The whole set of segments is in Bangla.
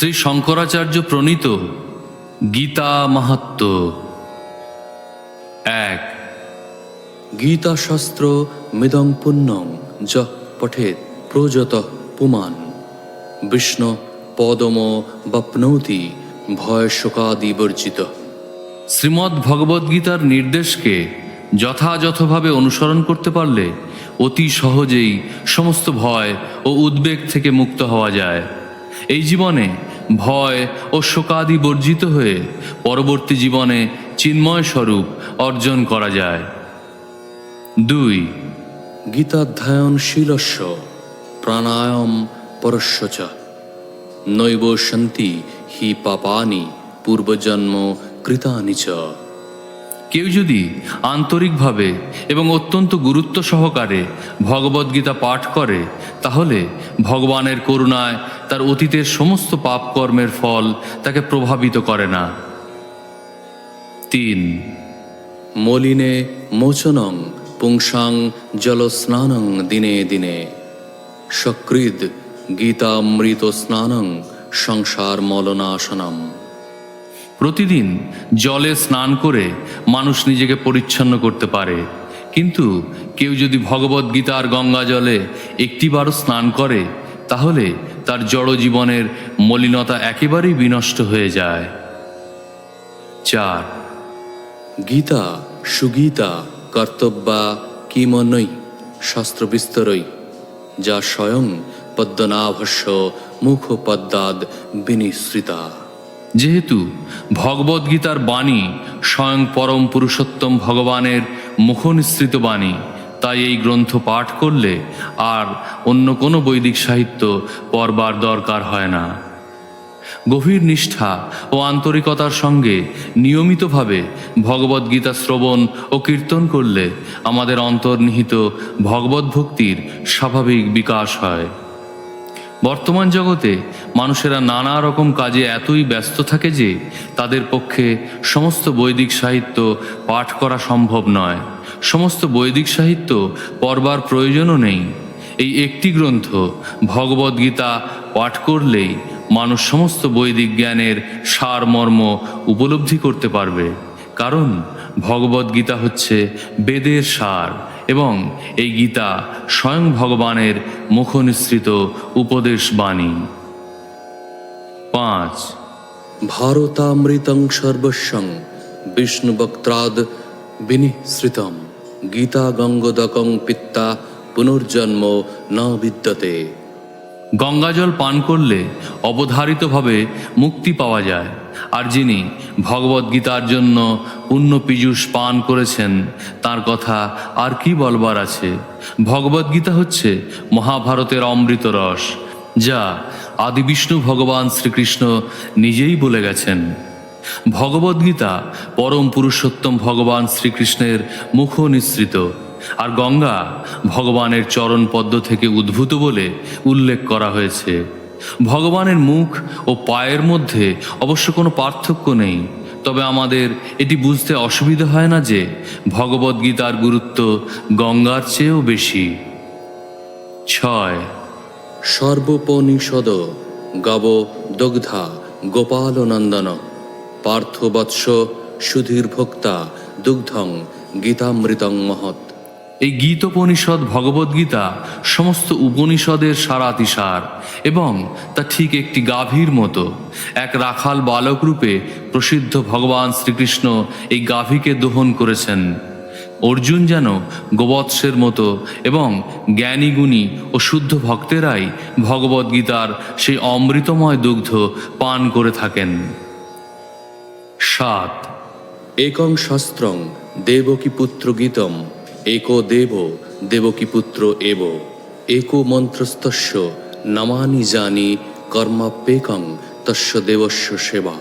শ্রী শঙ্করাচার্য প্রণীত গীতা মাহাত্ম। এক। গীতাশাস্ত্র মিদং পুণ্যং য পঠেত প্রযত পুমান। বিষ্ণু পদম বপ্নৌতি ভয় শোকাদিবর্জিত। শ্রীমদ্ ভগবদ্গীতার নির্দেশকে যথাযথভাবে অনুসরণ করতে পারলে অতি সহজেই সমস্ত ভয় ও উদ্বেগ থেকে মুক্ত হওয়া যায়। এই জীবনে ভয় ও শোকাদি বর্জিত হয়ে পরবর্তী জীবনে চিন্ময় স্বরূপ অর্জন করা যায়। দুই। গীতাধ্যায়ন গীতাধ্যায়নশীলস্য প্রাণায়াম পরস্য চ নৈব শান্তি হি পাপানি পূর্বজন্ম কৃতানি চ। কেউ যদি আন্তরিকভাবে এবং অত্যন্ত গুরুত্ব সহকারে ভগবদ্গীতা পাঠ করে তাহলে ভগবানের করুণায় তার অতীতের সমস্ত পাপকর্মের ফল তাকে প্রভাবিত করে না। তিন, মলিনে মোচনং পুংসাং জলস্নানং দিনে দিনে। সকৃদ গীতামৃত স্নানং সংসার মলনাশনম। প্রতিদিন জলে স্নান করে মানুষ নিজেকে পরিচ্ছন্ন করতে পারে। কিন্তু কেউ যদি ভগবদ্গীতার গঙ্গা জলে একটিবারও স্নান করে, তাহলে তার জড় জীবনের মলিনতা একেবারেই বিনষ্ট হয়ে যায়। চার। গীতা সুগীতা কর্তব্যা কিমনৈ শাস্ত্রবিস্তরৈ যা স্বয়ং পদ্মনাভস্য মুখপদ্মাদ বিনিসৃতা। যেহেতু ভগবদ্গীতার বাণী স্বয়ং পরম পুরুষোত্তম ভগবানের মুখনিসৃত বাণী তাই এই গ্রন্থ পাঠ করলে আর অন্য কোনো বৈদিক সাহিত্য পড়বার দরকার হয় না। গভীর নিষ্ঠা ও আন্তরিকতার সঙ্গে নিয়মিতভাবে ভগবদ্গীতা শ্রবণ ও কীর্তন করলে আমাদের অন্তর্নিহিত ভগবদ্ভক্তির স্বাভাবিক বিকাশ হয়। বর্তমান জগতে মানুষেরা নানা রকম কাজে এতই ব্যস্ত থাকে যে তাদের পক্ষে সমস্ত বৈদিক সাহিত্য পাঠ করা সম্ভব নয়। সমস্ত বৈদিক সাহিত্য পড়বার প্রয়োজনও নেই। এই একটি গ্রন্থ ভগবদ্গীতা পাঠ করলেই মানুষ সমস্ত বৈদিক জ্ঞানের সারমর্ম উপলব্ধি করতে পারবে। কারণ ভগবদ্গীতা হচ্ছে বেদের সার এবং এই গীতা স্বয়ং ভগবানের মুখনিসৃত উপদেশ বাণী। পাঁচ। ভারতামৃতং সর্বস্বং বিষ্ণুবক্ত্রাদ বিনিসৃতম। গীতা গঙ্গদকং পিত্তা পুনর্জন্ম ন বিদ্যতে। গঙ্গাজল পান করলে অবধারিতভাবে মুক্তি পাওয়া যায়। আর যিনি ভগবদ্গীতার জন্য পুণ্য পীযূষ পান করেছেন, তার কথা আর কি বলবার আছে? ভগবদ্গীতা হচ্ছে মহাভারতের অমৃত রস, যা আদি বিষ্ণু ভগবান শ্রীকৃষ্ণ নিজেই বলে গেছেন। ভগবদ্গীতা পরম পুরুষোত্তম ভগবান শ্রীকৃষ্ণের মুখ নিঃসৃত আর গঙ্গা ভগবানের চরণ পদ্ম থেকে উদ্ভূত বলে উল্লেখ করা হয়েছে। ভগবানের মুখ ও পায়ের মধ্যে অবশ্য কোনো পার্থক্য নেই, তবে আমাদের এটি বুঝতে অসুবিধা হয় না যে ভগবদ্গীতার গুরুত্ব গঙ্গার চেয়েও বেশি। ছয়। সর্বোপনিষদ গব দগ্ধা গোপালনন্দন পার্থবৎস সুধীর ভোক্তা দুগ্ধং গীতামৃতং মহৎ। এই গীতোপনিষদ ভগবদ্গীতা সমস্ত উপনিষদের সারাতিসার এবং তা ঠিক একটি গাভীর মতো। এক রাখাল বালক রূপে প্রসিদ্ধ ভগবান শ্রীকৃষ্ণ এই গাভীকে দহন করেছেন। অর্জুন যেন গোবৎসের মতো এবং জ্ঞানীগুণী ও শুদ্ধ ভক্তেরাই ভগবদ্গীতার সেই অমৃতময় দুগ্ধ পান করে থাকেন। সাত। একং শাস্ত্রং দেবকী পুত্র গীতম, একো দেব দেবকী পুত্র এব। একো মন্ত্রস্তস্য নামানি জানি কর্মাপ্যেকং তস্য দেবস্য সেবা।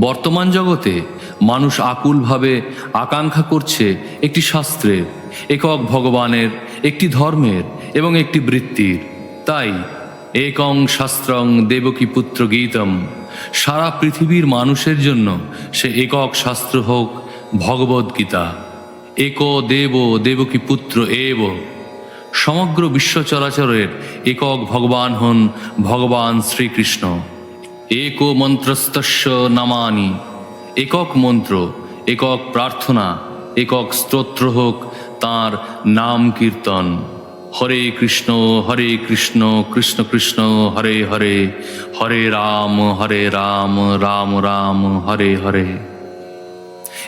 বর্তমান জগতে মানুষ আকুলভাবে আকাঙ্ক্ষা করছে একটি শাস্ত্রের, একক ভগবানের, একটি ধর্মের এবং একটি বৃত্তির। তাই, একং শাস্ত্রং দেবকী পুত্র গীতম। সারা পৃথিবীর মানুষের জন্য সে একক শাস্ত্র হোক ভগবদ্গীতা এক দেব দেবকী পুত্র এব। সমগ্র বিশ্ব চরাচরের একক ভগবান হন ভগবান শ্রীকৃষ্ণ। এক মন্ত্রস্তস্য নামানি। একক মন্ত্র, একক প্রার্থনা, একক স্তোত্র হোক তাঁর নাম কীর্তন। হরে কৃষ্ণ হরে কৃষ্ণ কৃষ্ণ কৃষ্ণ, হরে হরে হরে রাম হরে রাম রাম রাম, হরে হরে।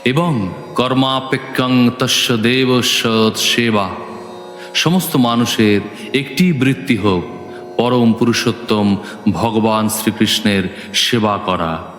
এবং কর্মাপেক্ষং তস্য দেবস্য সেবা সমস্ত মানুষের একটি বৃত্তি হোক, পরম পুরুষোত্তম ভগবান শ্রীকৃষ্ণের সেবা করা।